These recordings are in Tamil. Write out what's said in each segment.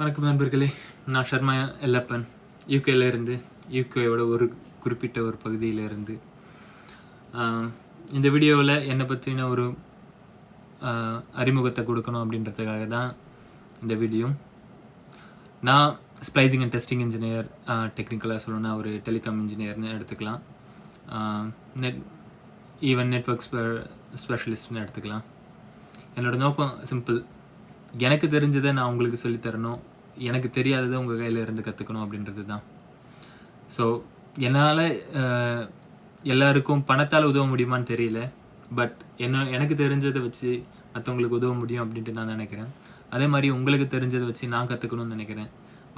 வணக்கம் நண்பர்களே. நான் ஷர்மா எல்லப்பன். யூகேல இருந்து யூகேயோட ஒரு குறிப்பிட்ட ஒரு பகுதியிலேருந்து இந்த வீடியோவில் என்னை பற்றின ஒரு அறிமுகத்தை கொடுக்கணும் அப்படின்றதுக்காக தான் இந்த வீடியோ நான் ஸ்ப்ளைசிங் அண்ட் டெஸ்டிங் இன்ஜினியர் டெக்னிக்கலாக சொல்லணும்னா ஒரு டெலிகாம் இன்ஜினியர்னு எடுத்துக்கலாம். நெட் ஈவன் நெட்ஒர்க் ஸ்பெஷலிஸ்ட்னு எடுத்துக்கலாம். என்னோடய நோக்கம் சிம்பிள் எனக்கு தெரிஞ்சதை நான் உங்களுக்கு சொல்லித் தரணும். எனக்கு தெரியாததை உங்கள் கையில் இருந்து கற்றுக்கணும் அப்படின்றது தான். ஸோ என்னால் எல்லாருக்கும் பணத்தால் உதவ முடியுமான்னு தெரியல. பட் என்ன எனக்கு தெரிஞ்சதை வச்சு மற்றவங்களுக்கு உதவ முடியும் அப்படின்ட்டு நான் நினைக்கிறேன். அதே மாதிரி உங்களுக்கு தெரிஞ்சதை வச்சு நான் கற்றுக்கணும்னு நினைக்கிறேன்.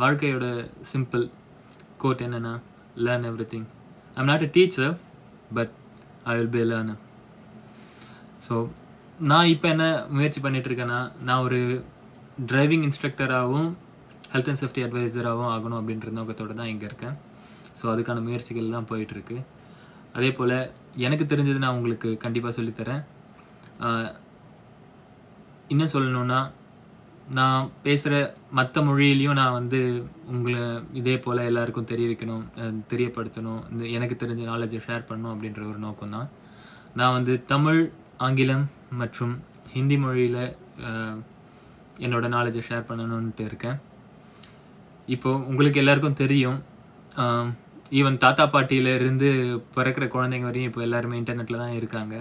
வாழ்க்கையோட சிம்பிள் கோட் என்னென்னா learn everything I'm not a teacher but I will be learner so நான் இப்போ என்ன முயற்சி பண்ணிட்டு இருக்கேன்னா நான் ஒரு டிரைவிங் இன்ஸ்ட்ரக்டராகவும் ஹெல்த் அண்ட் சேஃப்டி அட்வைசராகவும் ஆகணும் அப்படின்ற நோக்கத்தோடு தான் இங்கே இருக்கேன். ஸோ அதுக்கான முயற்சிகள் தான் போயிட்டுருக்கு. அதே போல் எனக்கு தெரிஞ்சது நான் உங்களுக்கு கண்டிப்பாக சொல்லித்தரேன். இன்னும் சொல்லணுன்னா நான் பேசுகிற மற்ற மொழியிலையும் நான் வந்து உங்களை இதே போல் எல்லாருக்கும் தெரிய வைக்கணும் தெரியப்படுத்தணும் இந்த எனக்கு தெரிஞ்ச நாலேஜை ஷேர் பண்ணணும் அப்படின்ற ஒரு நோக்கம் தான் நான் வந்து தமிழ் ஆங்கிலம் மற்றும் ஹிந்தி மொழியில் என்னோட நாலேஜை ஷேர் பண்ணணுன்ட்டு இருக்கேன். இப்போது உங்களுக்கு எல்லாருக்கும் தெரியும் ஈவன் தாத்தா பாட்டியில இருந்து பிறக்கிற குழந்தைங்க வரையும் இப்போ எல்லாருமே இன்டர்நெட்டில் தான் இருக்காங்க.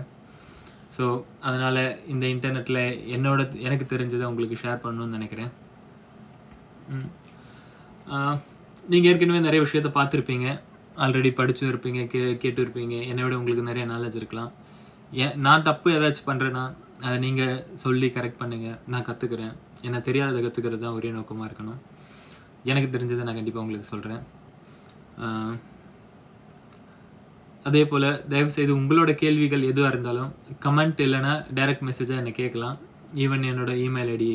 ஸோ அதனால் இந்த இன்டர்நெட்டில் என்னோட எனக்கு தெரிஞ்சதை உங்களுக்கு ஷேர் பண்ணணும்னு நினைக்கிறேன். நீங்கள் ஏற்கனவே நிறைய விஷயத்த பார்த்துருப்பீங்க. ஆல்ரெடி படிச்சும் இருப்பீங்க கே கேட்டு இருப்பீங்க என்னை விட உங்களுக்கு நிறைய நாலேஜ் இருக்கலாம். ஏன் நான் தப்பு ஏதாச்சும் பண்ணுறேன்னா அதை நீங்கள் சொல்லி கரெக்ட் பண்ணுங்கள் நான் கற்றுக்கிறேன் எனக்கு தெரியாததை கற்றுக்கிறது தான் ஒரே நோக்கமாக இருக்கணும். எனக்கு தெரிஞ்சதை நான் கண்டிப்பாக உங்களுக்கு சொல்கிறேன் அதே போல் தயவுசெய்து உங்களோட கேள்விகள் எதுவாக இருந்தாலும் கமெண்ட் இல்லைன்னா டைரக்ட் மெசேஜாக என்னை கேட்கலாம். ஈவன் என்னோட இமெயில் ஐடி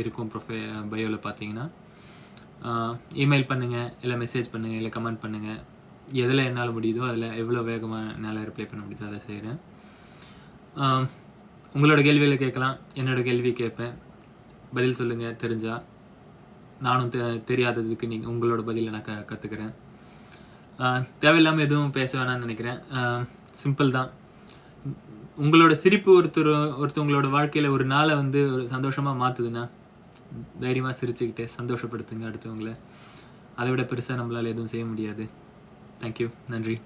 இருக்கும் ப்ரொஃபை பயோவில் பார்த்தீங்கன்னா. இமெயில் பண்ணுங்கள் இல்லை மெசேஜ் பண்ணுங்கள் இல்லை கமெண்ட் பண்ணுங்கள் எதில் என்னால் முடியுதோ அதில் எவ்வளோ வேகமாக என்னால் ரிப்ளை பண்ண முடியுதோ அதை செய்கிறேன் உங்களோட கேள்விகளை கேட்கலாம் என்னோட கேள்வி கேட்பேன். பதில் சொல்லுங்கள் தெரிஞ்சால் நானும் தெ தெரியாததுக்கு நீங்கள் உங்களோட பதிலை நான் க கற்றுக்கிறேன் தேவையில்லாமல் எதுவும் பேச வேணாம்னு நினைக்கிறேன். சிம்பிள் தான். உங்களோட சிரிப்பு ஒருத்தர் ஒருத்தவங்களோட வாழ்க்கையில் ஒரு நாளை வந்து ஒரு சந்தோஷமாக மாற்றுதுன்னா தைரியமாக சிரிச்சுக்கிட்டு சந்தோஷப்படுத்துங்க அடுத்தவங்கள. அதை விட பெருசாக நம்மளால் எதுவும் செய்ய முடியாது. தேங்க்யூ நன்றி.